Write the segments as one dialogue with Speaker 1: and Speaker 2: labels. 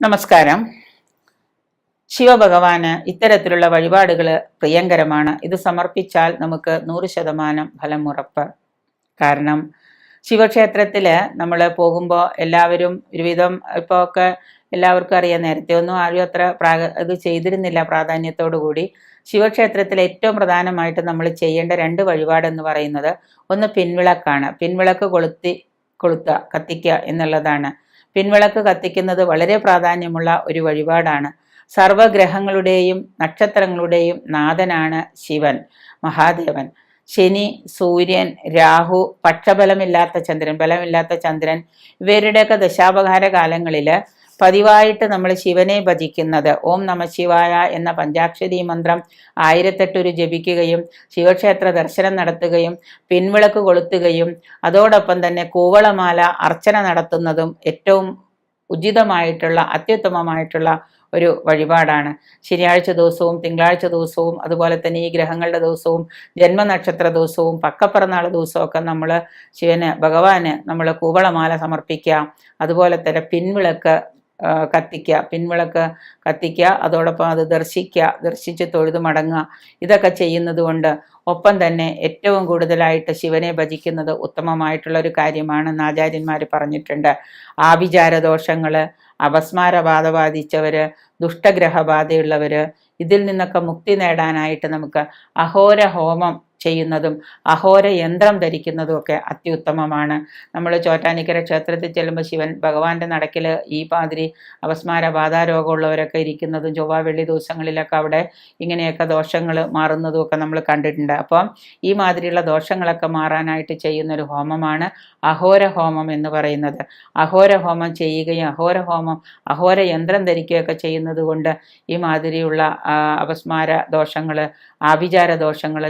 Speaker 1: നമസ്കാരം. ശിവഭഗവാന് ഇത്തരത്തിലുള്ള വഴിപാടുകൾ പ്രിയങ്കരമാണ്. ഇത് സമർപ്പിച്ചാൽ നമുക്ക് നൂറ് ശതമാനം ഫലം ഉറപ്പ്. കാരണം ശിവക്ഷേത്രത്തിൽ നമ്മൾ പോകുമ്പോൾ എല്ലാവരും ഒരുവിധം ഇപ്പോൾ ഒക്കെ എല്ലാവർക്കും അറിയാം നേരത്തെ ഒന്നും ആരും അത്ര പ്രാഗ ഇത് ചെയ്തിരുന്നില്ല പ്രാധാന്യത്തോടു കൂടി. ശിവക്ഷേത്രത്തിൽ ഏറ്റവും പ്രധാനമായിട്ട് നമ്മൾ ചെയ്യേണ്ട രണ്ട് വഴിപാടെന്ന് പറയുന്നത് ഒന്ന് പിൻവിളക്കാണ്. പിൻവിളക്ക് കൊളുത്തി കൊളുത്തുക കത്തിക്കുക എന്നുള്ളതാണ്. പിൻവിളക്ക് കത്തിക്കുന്നത് വളരെ പ്രാധാന്യമുള്ള ഒരു വഴിപാടാണ്. സർവഗ്രഹങ്ങളുടെയും നക്ഷത്രങ്ങളുടെയും നാഥനാണ് ശിവൻ മഹാദേവൻ. ശനി സൂര്യൻ രാഹു പക്ഷബലമില്ലാത്ത ചന്ദ്രൻ ബലമില്ലാത്ത ചന്ദ്രൻ ഇവരുടെയൊക്കെ ദശാപകാര കാലങ്ങളിൽ പതിവായിട്ട് നമ്മൾ ശിവനെ ഭജിക്കുന്നത്. ഓം നമ ശിവായ എന്ന പഞ്ചാക്ഷരി മന്ത്രം ആയിരത്തെട്ടൊരു ജപിക്കുകയും ശിവക്ഷേത്ര ദർശനം നടത്തുകയും പിൻവിളക്ക് കൊളുത്തുകയും അതോടൊപ്പം തന്നെ കൂവളമാല അർച്ചന നടത്തുന്നതും ഏറ്റവും ഉചിതമായിട്ടുള്ള അത്യുത്തമമായിട്ടുള്ള ഒരു വഴിപാടാണ്. ശനിയാഴ്ച ദിവസവും തിങ്കളാഴ്ച ദിവസവും അതുപോലെ തന്നെ ഈ ഗ്രഹങ്ങളുടെ ദിവസവും ജന്മനക്ഷത്ര ദിവസവും പക്കപ്പിറന്നാൾ ദിവസവും ഒക്കെ നമ്മൾ ശിവന് ഭഗവാന് നമ്മൾ കൂവളമാല സമർപ്പിക്കുക. അതുപോലെ തന്നെ പിൻവിളക്ക് കത്തിക്കുക പിൻവിളക്ക് കത്തിക്കുക അതോടൊപ്പം അത് ദർശിക്കുക ദർശിച്ച് തൊഴുതു മടങ്ങുക. ഇതൊക്കെ ചെയ്യുന്നത് കൊണ്ട് ഒപ്പം തന്നെ ഏറ്റവും കൂടുതലായിട്ട് ശിവനെ ഭജിക്കുന്നത് ഉത്തമമായിട്ടുള്ള ഒരു കാര്യമാണെന്ന് ആചാര്യന്മാർ പറഞ്ഞിട്ടുണ്ട്. ആഭിചാരദോഷങ്ങൾ അപസ്മാരബാധ ബാധിച്ചവർ ദുഷ്ടഗ്രഹബാധയുള്ളവർ ഇതിൽ നിന്നൊക്കെ മുക്തി നേടാനായിട്ട് നമുക്ക് അഹോര ഹോമം ചെയ്യുന്നതും അഹോര യന്ത്രം ധരിക്കുന്നതും ഒക്കെ അത്യുത്തമമാണ്. നമ്മൾ ചോറ്റാനിക്കര ക്ഷേത്രത്തിൽ ചെല്ലുമ്പോൾ ശിവൻ ഭഗവാന്റെ നടക്കിൽ ഈ പാതിരി അപസ്മാര ബാധാരോഗമുള്ളവരൊക്കെ ഇരിക്കുന്നതും ചൊവ്വ വെള്ളി ദിവസങ്ങളിലൊക്കെ അവിടെ ഇങ്ങനെയൊക്കെ ദോഷങ്ങൾ മാറുന്നതും ഒക്കെ നമ്മൾ കണ്ടിട്ടുണ്ട്. അപ്പം ഈ മാതിരിയുള്ള ദോഷങ്ങളൊക്കെ മാറാനായിട്ട് ചെയ്യുന്നൊരു ഹോമമാണ് അഹോര ഹോമം എന്ന് പറയുന്നത്. അഹോര ഹോമം ചെയ്യുകയും അഹോര ഹോമം അഹോര യന്ത്രം ധരിക്കുകയൊക്കെ ചെയ്യുന്നത് കൊണ്ട് ഈ മാതിരിയുള്ള അപസ്മാര ദോഷങ്ങൾ ആഭിചാര ദോഷങ്ങൾ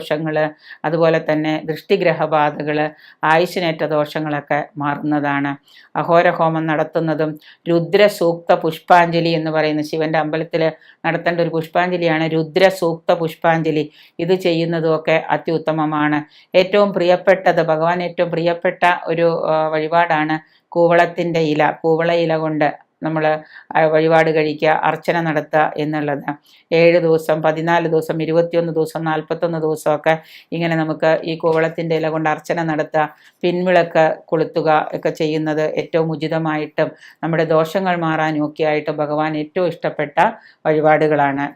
Speaker 1: ശത്രുദോഷങ്ങൾ അതുപോലെ തന്നെ ദൃഷ്ടിഗ്രഹബാധകൾ ആയുഷിനേറ്റ ദോഷങ്ങളൊക്കെ മാറുന്നതാണ്. അഹോരഹോമം നടത്തുന്നതും രുദ്രസൂക്ത പുഷ്പാഞ്ജലി എന്ന് പറയുന്ന ശിവന്റെ അമ്പലത്തിൽ നടത്തേണ്ട ഒരു പുഷ്പാഞ്ജലിയാണ് രുദ്രസൂക്ത പുഷ്പാഞ്ജലി. ഇത് ചെയ്യുന്നതും ഒക്കെ അത്യുത്തമമാണ്. ഏറ്റവും പ്രിയപ്പെട്ടത് ഭഗവാൻ ഏറ്റവും പ്രിയപ്പെട്ട ഒരു വഴിപാടാണ് കൂവളത്തിന്റെ ഇല. കൂവള ഇല കൊണ്ട് നമ്മൾ വഴിപാട് കഴിക്കുക അർച്ചന നടത്തുക എന്നുള്ളത്. ഏഴ് ദിവസം പതിനാല് ദിവസം ഇരുപത്തിയൊന്ന് ദിവസം നാൽപ്പത്തൊന്ന് ദിവസമൊക്കെ ഇങ്ങനെ നമുക്ക് ഈ കോവളത്തിന്റെ ഇല കൊണ്ട് അർച്ചന നടത്തുക പിൻവിളക്ക് കൊളുത്തുക ഒക്കെ ചെയ്യുന്നത് ഏറ്റവും ഉചിതമായിട്ടും നമ്മുടെ ദോഷങ്ങൾ മാറാനും ഒക്കെ ആയിട്ട് ഭഗവാൻ ഏറ്റവും ഇഷ്ടപ്പെട്ട വഴിപാടുകളാണ്.